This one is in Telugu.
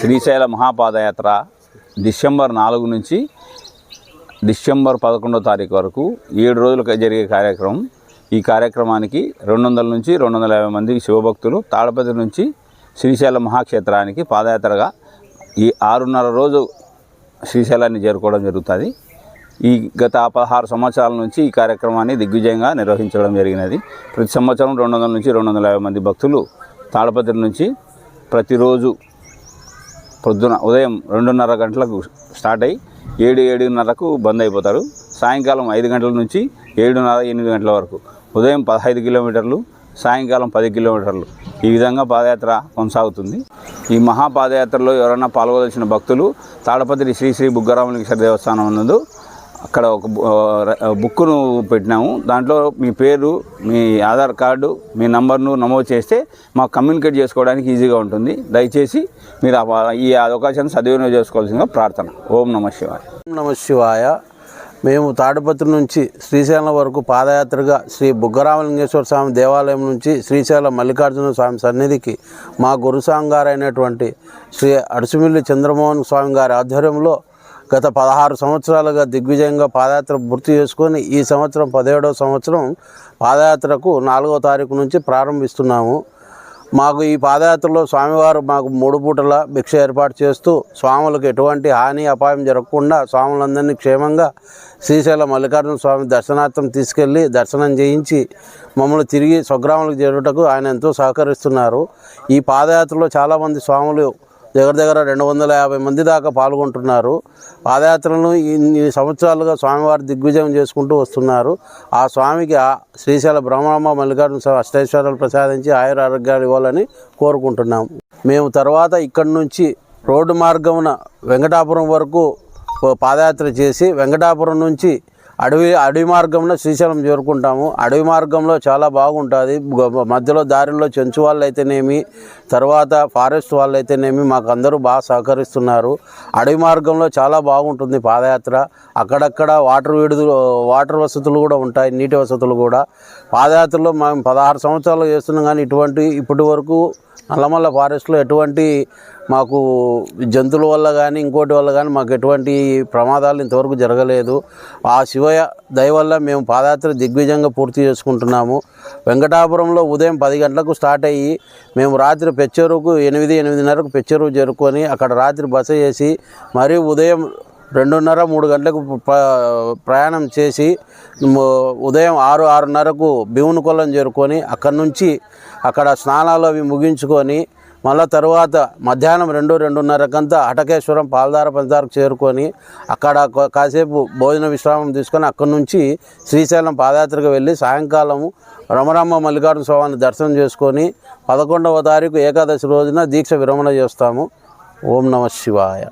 శ్రీశైల మహాపాదయాత్ర డిసెంబర్ నాలుగు నుంచి డిసెంబర్ పదకొండో తారీఖు వరకు ఏడు రోజులకు జరిగే కార్యక్రమం. ఈ కార్యక్రమానికి రెండు వందల నుంచి రెండు వందల యాభై మంది శివభక్తులు తాడపతి నుంచి శ్రీశైల మహాక్షేత్రానికి పాదయాత్రగా ఈ ఆరున్నర రోజు శ్రీశైలాన్ని చేరుకోవడం జరుగుతుంది. ఈ గత పదహారు సంవత్సరాల నుంచి ఈ కార్యక్రమాన్ని దిగ్విజయంగా నిర్వహించడం జరిగినది. ప్రతి సంవత్సరం రెండు వందల నుంచి రెండు వందల యాభై మంది భక్తులు తాడపత్రి నుంచి ప్రతిరోజు పొద్దున ఉదయం రెండున్నర గంటలకు స్టార్ట్ అయ్యి ఏడు ఏడున్నరకు బంద్ అయిపోతారు. సాయంకాలం ఐదు గంటల నుంచి ఏడున్నర ఎనిమిది గంటల వరకు. ఉదయం పదహైదు కిలోమీటర్లు సాయంకాలం పది కిలోమీటర్లు. ఈ విధంగా పాదయాత్ర కొనసాగుతుంది. ఈ మహాపాదయాత్రలో ఎవరైనా పాల్గొదలసిన భక్తులు తాడపత్రి శ్రీ శ్రీ బుగ్గరామలింగేశ్వర దేవస్థానం నందు అక్కడ ఒక బు- బుక్కును పెట్టినాము. దాంట్లో మీ పేరు మీ ఆధార్ కార్డు మీ నంబర్ను నమోదు చేస్తే మాకు కమ్యూనికేట్ చేసుకోవడానికి ఈజీగా ఉంటుంది. దయచేసి మీరు ఆ- ఈ అవకాశాన్ని సద్వినియోగం చేసుకోవాల్సిందిగా ప్రార్థన. ఓం నమ శివాయ. ఓం నమ శివాయ. మేము తాడుపత్రి నుంచి శ్రీశైలం వరకు పాదయాత్రగా శ్రీ బుగ్గరామలింగేశ్వర స్వామి దేవాలయం నుంచి శ్రీశైలం మల్లికార్జున స్వామి సన్నిధికి మా గురుసాంగారైనటువంటి శ్రీ అడుసుమిల్లి చంద్రమోహన్ స్వామి గారి ఆధ్వర్యంలో గత పదహారు సంవత్సరాలుగా దిగ్విజయంగా పాదయాత్ర పూర్తి చేసుకొని ఈ సంవత్సరం పదిహేడవ సంవత్సరం పాదయాత్రకు నాలుగో తారీఖు నుంచి ప్రారంభిస్తున్నాము. మాకు ఈ పాదయాత్రలో స్వామివారు మాకు మూడు పూటల భిక్ష ఏర్పాటు చేస్తూ స్వాములకు ఎటువంటి హాని అపాయం జరగకుండా స్వాములందరినీ క్షేమంగా శ్రీశైలం మల్లికార్జున స్వామి దర్శనార్థం తీసుకెళ్ళి దర్శనం చేయించి మమ్మల్ని తిరిగి స్వగ్రామాలకు చేరుటకు ఆయన ఎంతో సహకరిస్తున్నారు. ఈ పాదయాత్రలో చాలామంది స్వాములు దగ్గర దగ్గర రెండు వందల యాభై మంది దాకా పాల్గొంటున్నారు. పాదయాత్రలను ఇన్ని సంవత్సరాలుగా స్వామివారు దిగ్విజయం చేసుకుంటూ వస్తున్నారు. ఆ స్వామికి శ్రీశైల బ్రహ్మమ్మ మల్లికార్జున స్వామి అష్టైశ్వర్యాలు ప్రసాదించి ఆయుర ఆరోగ్యాలు ఇవ్వాలని కోరుకుంటున్నాం. మేము తర్వాత ఇక్కడి నుంచి రోడ్డు మార్గమున వెంకటాపురం వరకు పాదయాత్ర చేసి వెంకటాపురం నుంచి అడవి అడవి మార్గంలో శ్రీశైలం చేరుకుంటాము. అడవి మార్గంలో చాలా బాగుంటుంది. మధ్యలో దారిలో చెంచు వాళ్ళు అయితేనేమి తర్వాత ఫారెస్ట్ వాళ్ళు అయితేనేమి మాకు అందరూ బాగా సహకరిస్తున్నారు. అడవి మార్గంలో చాలా బాగుంటుంది పాదయాత్ర. అక్కడక్కడ వాటర్ విడుదల వాటర్ వసతులు కూడా ఉంటాయి నీటి వసతులు కూడా. పాదయాత్రలో మేము పదహారు సంవత్సరాలు చేస్తున్నాం కానీ ఇటువంటి ఇప్పటి వరకు నల్లమల్ల ఫారెస్ట్లో ఎటువంటి మాకు జంతువుల వల్ల కానీ ఇంకోటి వల్ల కానీ మాకు ఎటువంటి ప్రమాదాలు ఇంతవరకు జరగలేదు. ఆ శివయ దయ వల్ల మేము పాదయాత్ర దిగ్విజయంగా పూర్తి చేసుకుంటున్నాము. వెంకటాపురంలో ఉదయం పది గంటలకు స్టార్ట్ అయ్యి మేము రాత్రి పెచ్చెరుకు ఎనిమిది ఎనిమిదిన్నరకు పెచ్చెరువు చేరుకొని అక్కడ రాత్రి బస చేసి మరీ ఉదయం రెండున్నర మూడు గంటలకు ప్రయాణం చేసి ఉదయం ఆరు ఆరున్నరకు భీమునికొల్లం చేరుకొని అక్కడి నుంచి అక్కడ స్నానాలు అవి ముగించుకొని మళ్ళా తర్వాత మధ్యాహ్నం రెండు రెండున్నరకంతా అటకేశ్వరం పాలదార పంచారకు చేరుకొని అక్కడ కాసేపు భోజన విశ్రామం తీసుకొని అక్కడి నుంచి శ్రీశైలం పాదయాత్రకు వెళ్ళి సాయంకాలము రమరమ్మ మల్లికార్జున స్వామిని దర్శనం చేసుకొని పదకొండవ తారీఖు ఏకాదశి రోజున దీక్ష విరమణ చేస్తాము. ఓం నమ శివాయ.